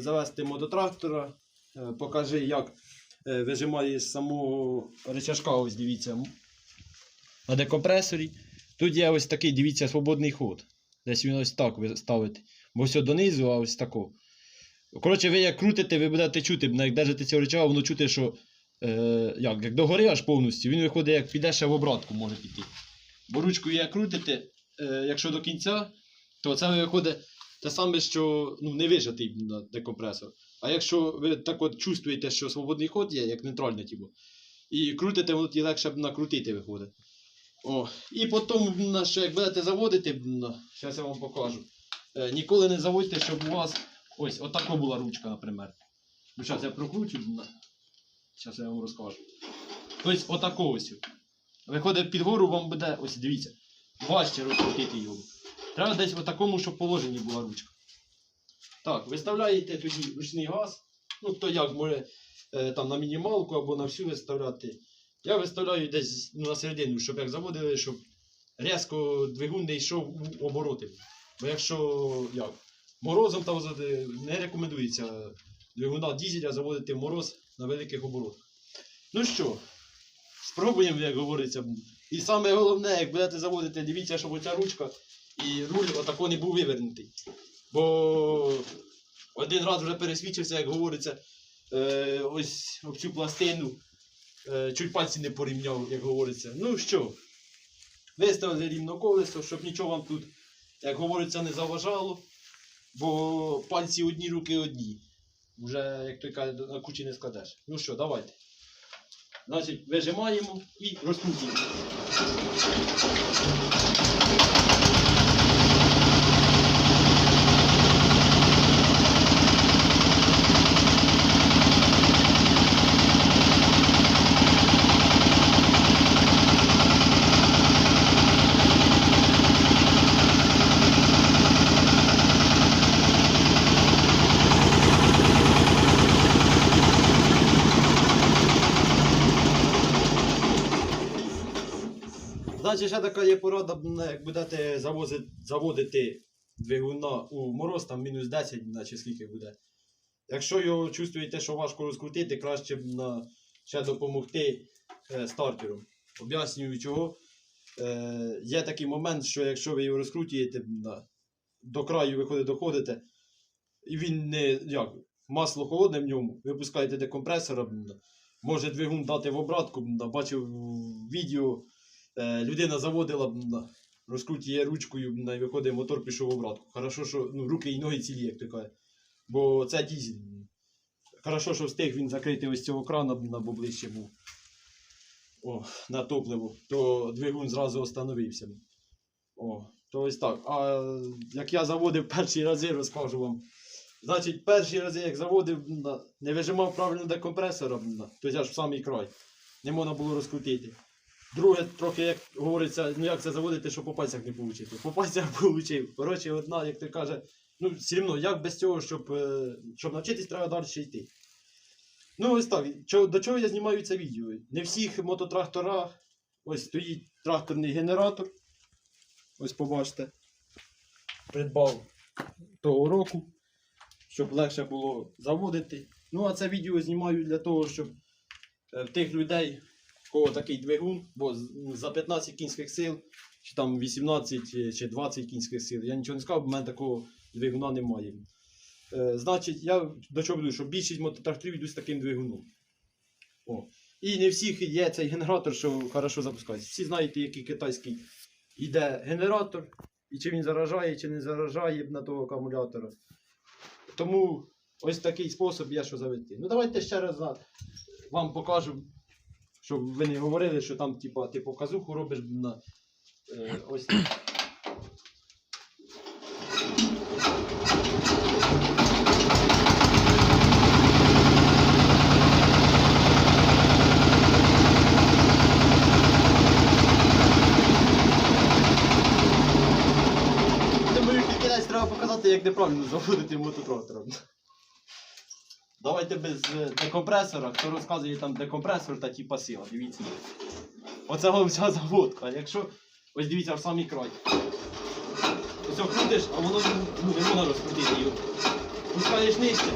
завести мототрактора. Е, Покажи, як е, вижимаєш самого речашка, ось дивіться. На декомпресорі. Тут є ось такий, дивіться, свободний ход. Десь він ось так ви ставите. Бо все донизу, а ось тако. Коротше, ви як крутите, ви будете чути, як держите цього речага, воно чути, що е, як, як догори аж повністю, він виходить, як піде ще в обратку може піти. Бо ручкою як крутите, е, якщо до кінця, то це виходить те саме, що ну, не вижатий на декомпресор. А якщо ви так от чувствуєте, що свободний ход є, як нейтральне типу, і крутите, воно тоді легше б накрутити виходить. О, і потім, що як будете заводити, зараз я вам покажу. Е, ніколи не заводьте, щоб у вас ось отако була ручка, наприклад. Ну, зараз я прокручу. Зараз я вам розкажу. Ось отако ось. Виходить під гору, вам буде, ось дивіться, важче розкрутити його. Треба десь в такому, щоб положенні була ручка. Так, виставляєте тоді ручний газ. Ну, хто як може е, там на мінімалку або на всю виставляти. Я виставляю десь ну, на середину, щоб як заводили, щоб різко двигун не йшов у обороти. Бо якщо як, морозом там не рекомендується двигуна дізеля заводити в мороз на великих оборотах. Ну що, спробуємо, як говориться. І саме головне, як будете заводити, дивіться, щоб оця ручка і руль отако не був вивернутий. Бо один раз вже пересвідчився, як говориться, е, ось об цю пластину. Е, чуть пальці не порівняв, як говориться. Ну що, виставили рівно колесо, щоб нічого вам тут, як говориться, не заважало. Бо пальці одні, руки одні. Вже, як той каже, на кучі не складеш. Ну що, давайте. Значить, вижимаємо і розкрутимо. Значить, ще така є порада, як будете завозити, заводити двигуна у мороз, там мінус 10, наче скільки буде. Якщо його чувствуєте, що важко розкрутити, краще б на, ще допомогти е, стартеру. Об'яснюю чого. Е, є такий момент, що якщо ви його розкрутуєте, до краю виходить, доходите, і він не як, масло холодне в ньому, ви пускаєте декомпресора, може двигун дати в обратку, бачив відео. Е, людина заводила, м, на- розкрутує ручкою, виходить, мотор пішов обратку. Хорошо, що ну, руки і ноги цілі, як то каже. Бо це дізель. Хорошо, що встиг він закрити ось цього крана, на бо ближче був. О, на топливо, то двигун зразу остановився. О, то ось так. А як я заводив перші рази, розкажу вам. Значить, перші рази, як заводив, не вижимав правильно декомпресора, м, на, то я ж в самий край. Не можна було розкрутити. Друге, трохи, як говориться, ну як це заводити, щоб по пальцях не получити. По пальцях получив. Коротше, одна, як ти каже, ну все рівно, як без цього, щоб, е, щоб навчитись, треба далі йти. Ну, ось так. До чого я знімаю це відео? Не всіх мототракторах. Ось стоїть тракторний генератор. Ось побачите. Придбав того року, щоб легше було заводити. Ну, а це відео знімаю для того, щоб е, тих людей, кого такий двигун, бо ну, за 15 кінських сил, чи там 18 чи- чи 20 кінських сил, я нічого не сказав, бо в мене такого двигуна немає. Е, значить, я до чого веду, що більшість мототракторів йдуть з таким двигуном. О. І не всіх є цей генератор, що хорошо запускається. Всі знаєте, який китайський йде генератор, і чи він заражає, чи не заражає на того акумулятора. Тому ось такий спосіб є, що завести. Ну давайте ще раз вам покажу, щоб ви не говорили, що там типа, ти показуху робиш на е, ось. так. Треба показати, як неправильно заводити мототрактором. Давайте без е, декомпресора, хто розказує там декомпресор та ті пасива. дивіться. Оце вам вся заводка. Якщо. Ось дивіться в самий край. Ось крутиш, а воно ну, не можна розкрутити. Пускаєш нижче.